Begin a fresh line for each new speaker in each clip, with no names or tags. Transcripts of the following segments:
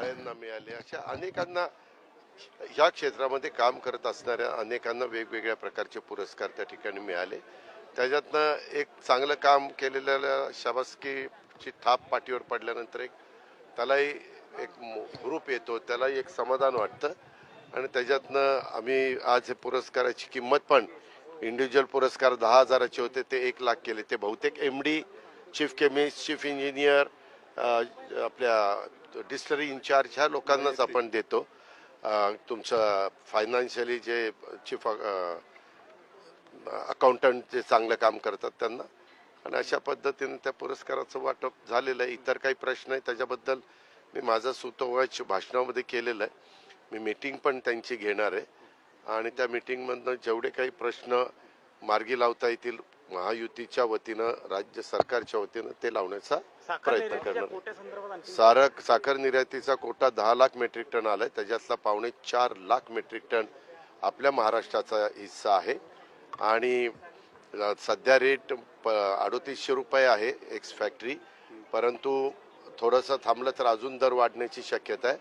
शाळांना मिळाले. अशा अनेकांना ह्या क्षेत्रामध्ये काम करत असणाऱ्या अनेकांना वेगवेगळ्या प्रकारचे पुरस्कार त्या ठिकाणी मिळाले. त्याच्यातनं एक चांगलं काम केलेल्या शाबासकीची थाप पाठीवर पडल्यानंतर एक त्यालाही एक ग्रुप येतो त्यालाही एक समाधान वाटतं. आणि त्याच्यातनं आम्ही आज हे पुरस्काराची किंमत पण इंडिव्हिज्युअल पुरस्कार दहा हजाराचे होते ते एक लाख केले. ते बहुतेक M D chief chemist chief engineer आपल्या डिस्टरी इन्चार्ज ह्या लोकांनाच आपण देतो. तुमचं फायनान्शियली जे चीफ अकाउंटंट जे चांगलं काम करतात त्यांना. आणि अशा पद्धतीने त्या पुरस्काराचं वाटप झालेलं आहे. इतर काही प्रश्न आहे त्याच्याबद्दल मी माझं सुतोवाच भाषणामध्ये केलेलं आहे. मी मीटिंग पण त्यांची घेणार आहे. आणि त्या मीटिंगमधनं जेवढे काही प्रश्न मार्गी लावता येतील महायुतीच्या वतीनं राज्य सरकारच्या वतीनं ते लावण्याचा प्रयत्न करणार. सारक साखर निर्यातीचा कोटा दहा लाख मेट्रिक टन आलाय. त्याच्यातला पावणे चार लाख मेट्रिक टन आपल्या महाराष्ट्राचा हिस्सा आहे. आणि सध्या रेट अडोतीसशे रुपये आहे एक्स फॅक्टरी परंतु थोडंसं थांबलं तर अजून दर वाढण्याची शक्यता आहे.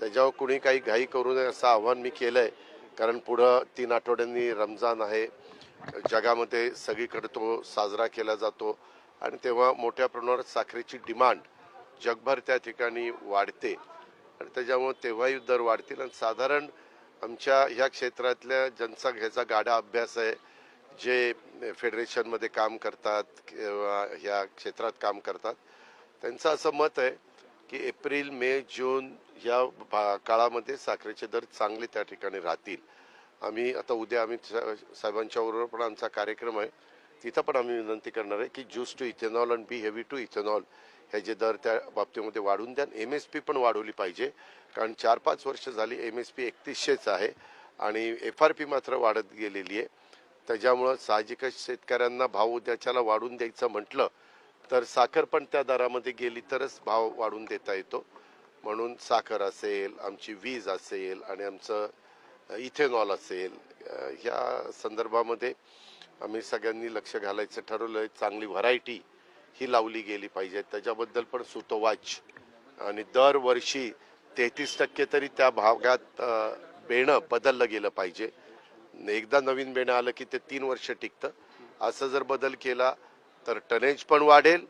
त्याच्यावर कुणी काही घाई करू नये असं आव्हान मी केलं आहे कारण पुढं तीन आठवड्यांनी रमजान आहे. जगामध्ये सगळीकडे तो साजरा केला जातो आणि तेव्हा मोठ्या प्रमाणात साखरेची डिमांड जगभर त्या ठिकाणी वाढते. आणि त्याच्यामुळे तेव्हाही दर वाढतील. आणि साधारण आमच्या ह्या क्षेत्रातल्या ज्यांचा ह्याचा गाढा अभ्यास आहे. जे फेडरेशनमध्ये काम करतात किंवा ह्या क्षेत्रात काम करतात. त्यांचं असं मत आहे की एप्रिल मे जून या काळामध्ये साखरेचे दर चांगले त्या ठिकाणी राहतील. आम्ही आता उद्या आम्ही सा- साहेबांच्या बरोबर पण आमचा कार्यक्रम आहे. तिथं पण आम्ही विनंती करणार आहे की ज्यूस टू इथेनॉल आणि बी हेवी टू इथेनॉल हे जे दर त्या बाबतीमध्ये वाढून द्या एम एस पी पण वाढवली पाहिजे. कारण चार पाच वर्ष झाली एम एस पी एकतीसशेच आहे आणि एफ आर पी मात्र वाढत गेलेली आहे. त्याच्यामुळं साहजिकच शेतकऱ्यांना भाव उद्याच्याला वाढून द्यायचं म्हटलं तर साखर पण त्या दरामध्ये गेली तरच भाव वाढून देता येतो. म्हणून साखर असेल आमची वीज असेल आणि आमचं इथेनॉल असेल. ह्या संदर्भामध्ये आम्ही सगळ्यांनी लक्ष घालायचं ठरवलं आहे चांगली व्हरायटी ही लावली गेली पाहिजे. त्याच्याबद्दल पण सुतोवाच. आणि दरवर्षी तेहतीस टक्के तरी त्या भागात बेणं बदललं गेलं पाहिजे. एकदा नवीन बेणं आलं की ते तीन वर्ष टिकतं. असं जर बदल केला तर टनेज पण वाढेल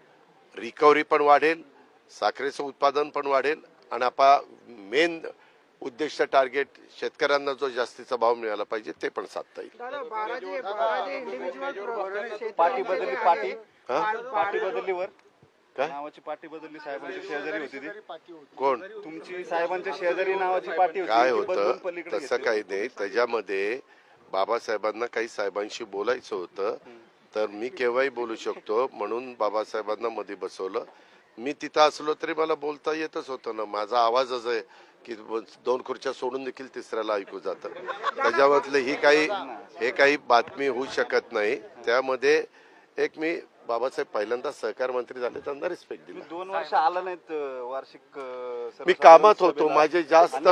रिकव्हरी पण वाढेल साखरेचं उत्पादन पण वाढेल. आणि आपा मेन उद्दिष्ट टार्गेट शेतकऱ्यांना जो जास्तीचा भाव मिळाला पाहिजे ते पण साधता येईल.
पाटी बदलली पाटी.
हा?
पाटी बदलली. वर
काय?
नावाची पाटी बदलली साहेबांच्या शेजारी होती ती.
कोण?
तुमची साहेबांच्या शेजारी नावाची होती
काय
ती बदलून
होतं
पलीकडे
तसं. काही नाही. त्याच्यामध्ये बाबासाहेबांना काही साहेबांशी बोलायचं होतं. तर मी केव्हाही बोलू शकतो. म्हणून बाबासाहेबांना मध्ये बसवलं. मी तिथं असलो तरी मला बोलता येतच होतं ना. माझा आवाजच आहे. की दोन खुर्च्या सोडून देखील तिसऱ्याला ऐकू जातं त्याच्यामधले ही काही हे काही बातमी होऊ शकत नाही त्यामध्ये एक मी बाबासाहेब पहिल्यांदा सहकार मंत्री झाले त्यांना रिस्पेक्ट दिला
दोन वर्ष आला नाहीत वार्षिक
मी कामात होतो. माझे जास्त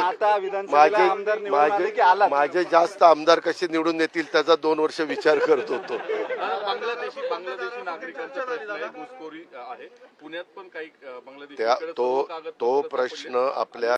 माझे. माझे माझे जास्त आमदार कसे निवडून येतील त्याचा दोन वर्ष विचार करत होतो
बांगलादेशी बांगलादेशी नागरिकांचा प्रश्न आहे घुसखोरी आहे पुण्यात पण काही बांगलादेशी
तो. प्रश्न आपल्या